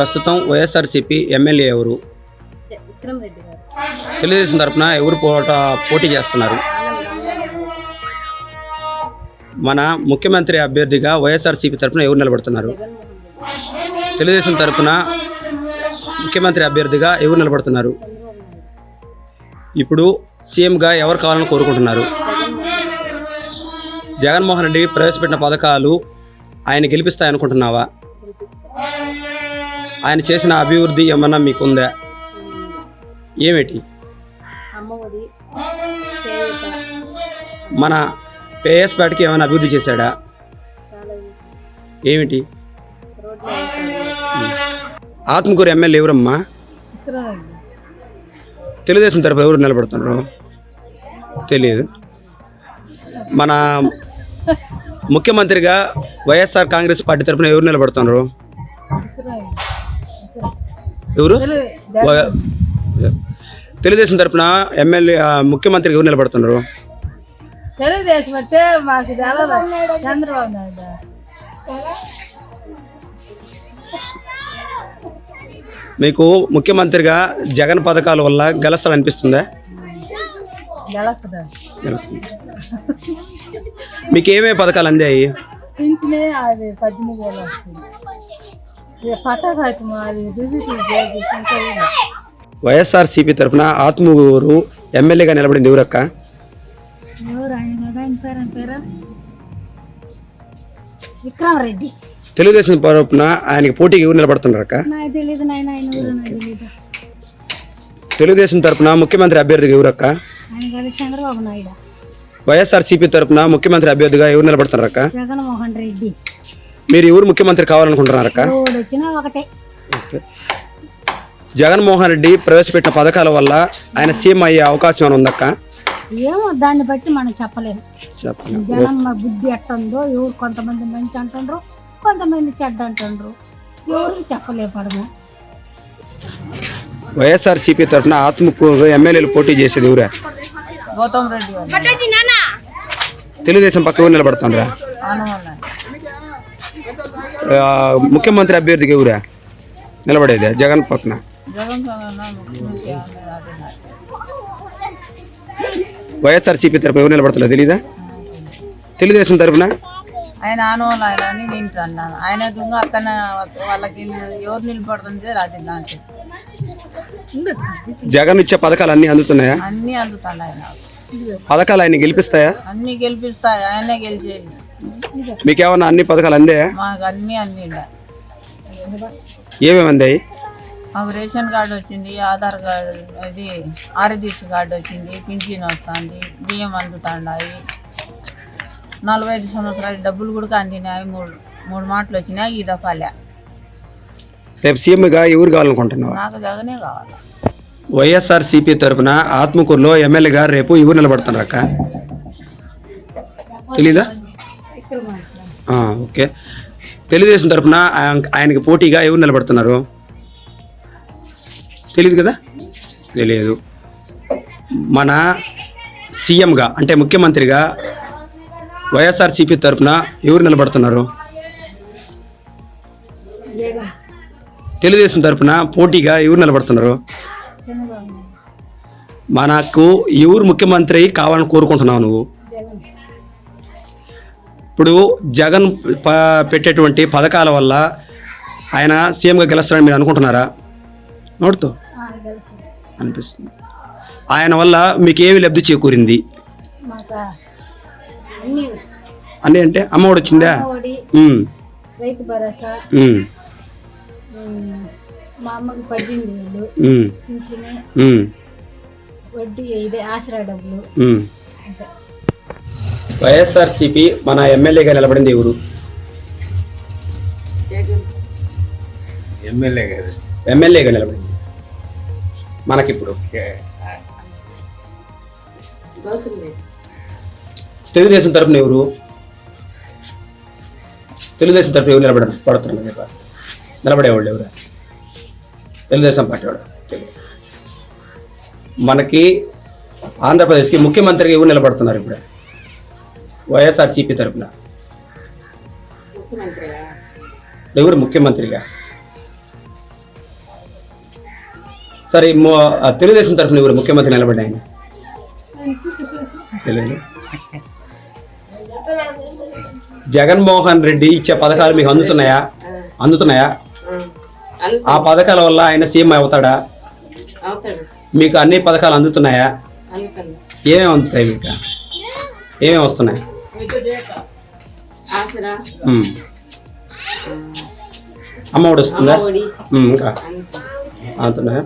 ప్రస్తుతం వైఎస్ఆర్సీపీ ఎమ్మెల్యే ఎవరు? తెలుగుదేశం తరపున ఎవరు పోట పోటీ చేస్తున్నారు? మన ముఖ్యమంత్రి అభ్యర్థిగా వైఎస్ఆర్సీపీ తరపున ఎవరు నిలబడుతున్నారు? తెలుగుదేశం తరపున ముఖ్యమంత్రి అభ్యర్థిగా ఎవరు నిలబడుతున్నారు? ఇప్పుడు సీఎంగా ఎవరు కావాలని కోరుకుంటున్నారు? జగన్మోహన్ రెడ్డి ప్రవేశపెట్టిన పథకాలు ఆయన గెలిపిస్తాయనుకుంటున్నావా? ఆయన చేసిన అభివృద్ధి ఏమన్నా మీకుందా? ఏమిటి? మన పేఎస్పేటకి ఏమైనా అభివృద్ధి చేశాడా? ఏమిటి? ఆత్మకూరు ఎమ్మెల్యే ఎవరమ్మా? తెలుగుదేశం తరపు ఎవరు నిలబడుతున్నారు? తెలియదు మన ముఖ్యమంత్రిగా వైఎస్ఆర్ కాంగ్రెస్ పార్టీ తరపున ఎవరు నిలబడుతున్నారు? ఎవరు? తెలుగుదేశం తరపున ఎమ్మెల్యే ఆ, ముఖ్యమంత్రిగా ఎవరు నిలబడుతున్నారు? తెలుగుదేశం అంటే మాకు చంద్రబాబు నాయుడు. మీకు ముఖ్యమంత్రిగా జగన్ పథకాల వల్ల గెలుస్తాడు అనిపిస్తుందా? మీకు ఏమేమి పథకాలు అందాయి? వైఎస్ఆర్సీపీ తరపున ఆత్మూరు ఎమ్మెల్యేగా నిలబడింది ఎవరక్క? విక్రమ్ రెడ్డి తెలుగుదేశం తరపున ఆయనకి పోటీకి ఎవరు నిలబడుతున్నారు అక్క? నాకు తెలియదు నాయన ఆయన ఊరు నాకు తెలియదు తెలుగుదేశం తరపున ముఖ్యమంత్రి అభ్యర్థిగా ఎవరక్క వైఎస్ఆర్సీపీ తరపున ముఖ్యమంత్రి అభ్యర్థిగా ఎవరు నిలబడుతున్నారు అక్క? జగన్మోహన్ రెడ్డి. మీరు ఎవరు ముఖ్యమంత్రి వచ్చినా ఒకటే. జగన్మోహన్ రెడ్డి ప్రవేశపెట్టిన పథకాల వల్ల ఆయన సీఎం అయ్యే అవకాశం ఏమైనా ఉందక్క? ఏమో దాన్ని బట్టి మనం చెప్పలేము జనం బుద్ధి ఎట్టుందో ఎవరు కొంతమంది మంచి అంటుండ్రు కొంతమంది చెడ్డ అంటుండ్రు. ఎవరికి చెప్పలేపడము. వైఎస్ఆర్సీపీ తరపున ఆత్మకూరు ఎమ్మెల్యేలు పోటీ చేసేది ఎవరా? గౌతమ్ రెడ్డి తెలుగుదేశం పక్క ఎవరు నిలబడుతుండ్రా? ఆ, ముఖ్యమంత్రి అభ్యర్థికి ఎవరా? నిలబడేది జగన్ పక్కన. వైఎస్ఆర్సీపీ తరపున ఎవరు నిలబడుతున్నారు తెలీదా? తెలుగుదేశం తరపున? ఆయన ఆనవాళ్ళు ఆయన అని నేను అన్నాను ఆయన దుంగ అక్కన వాళ్ళకి ఎవరు నిలబడుతుంది నాకు జగన్ ఇచ్చే పథకాలు అన్నీ అందుతున్నాయా? అన్నీ అందుతాను ఆయన పథకాలు ఆయన గెలిపిస్తాయా? అన్నీ గెలిపిస్తాయి ఆయనే గెలిచేది. మీకేమన్నా అన్ని పథకాలు అందాయా మాకు అన్నీ అందిండ. ఏమేమి అందాయి? మాకు రేషన్ కార్డు వచ్చింది ఆధార్ కార్డు ఇది ఆర్టీసీ కార్డు వచ్చింది పింఛన్ వస్తుంది బియ్యం అందుతాండాయి. నలభై ఐదు సంవత్సరాలు డబ్బులు కూడా అందినాయి మూడు మూడు మాటలు వచ్చినాయి ఈ దఫాలే. రేపు సీఎంగా ఎవరు కావాలనుకుంటున్నావు? నాకు జగనే కావాలి. వైఎస్ఆర్సీపీ తరపున ఆత్మకూరులో ఎమ్మెల్యేగా రేపు ఎవరు నిలబడుతున్నారు అక్క. తెలీదా? ఓకే. తెలుగుదేశం తరపున ఆయన- ఆయనకి పోటీగా ఎవరు నిలబడుతున్నారు? తెలియదు కదా? తెలియదు మన సీఎంగా అంటే ముఖ్యమంత్రిగా వైఎస్ఆర్సీపీ తరపున ఎవరు నిలబడుతున్నారు? తెలుగుదేశం తరపున పోటీగా ఎవరు నిలబడుతున్నారు? మనకు ఎవరు ముఖ్యమంత్రి కావాలని కోరుకుంటున్నావు నువ్వు? ఇప్పుడు జగన్ పెట్టేటువంటి పథకాల వల్ల ఆయన సీఎంగా గెలుస్తారని మీరు అనుకుంటున్నారా? నోడుతో అనిపిస్తుంది. ఆయన వల్ల మీకు ఏమి లబ్ధి చేకూరింది? అన్ని అని అంటే అమ్మఒడి వచ్చిందా? రైతు భరోసా. మా అమ్మకి పద్దెనిమిది వేలు పింఛనే. వడ్డీ ఇదే ఆసరా డబ్బులు. వైఎస్ఆర్సీపీ మన ఎమ్మెల్యేగా నిలబడింది ఎవరు? ఎమ్మెల్యే గారు ఎమ్మెల్యేగా నిలబడింది. మనకిప్పుడు. తెలుగుదేశం తరపున ఎవరు? తెలుగుదేశం తరపున ఎవరు నిలబడ పడుతున్నారు మీరు నిలబడేవాళ్ళు ఎవరు? తెలుగుదేశం పార్టీ వాడు. మనకి ఆంధ్రప్రదేశ్కి ముఖ్యమంత్రిగా ఎవరు నిలబడుతున్నారు ఇప్పుడు? వైఎస్ఆర్సీపీ తరపున. ఎవరు ముఖ్యమంత్రిగా? సరే తెలుగుదేశం తరఫున ఎవరు ముఖ్యమంత్రి నిలబడ్డ ఆయన తెలియదు. జగన్మోహన్ రెడ్డి ఇచ్చే పథకాలు మీకు అందుతున్నాయా? అందుతున్నాయా? ఆ పథకాల వల్ల ఆయన సీఎం అవుతాడా? మీకు అన్ని పథకాలు అందుతున్నాయా. ఏమేమి అందుతాయి మీకు? ఏమేమి వస్తున్నాయి? ఆసరా. అమ్మ ఒడి వస్తుందా? ఇంకా. అంతే. అందుతున్నాయా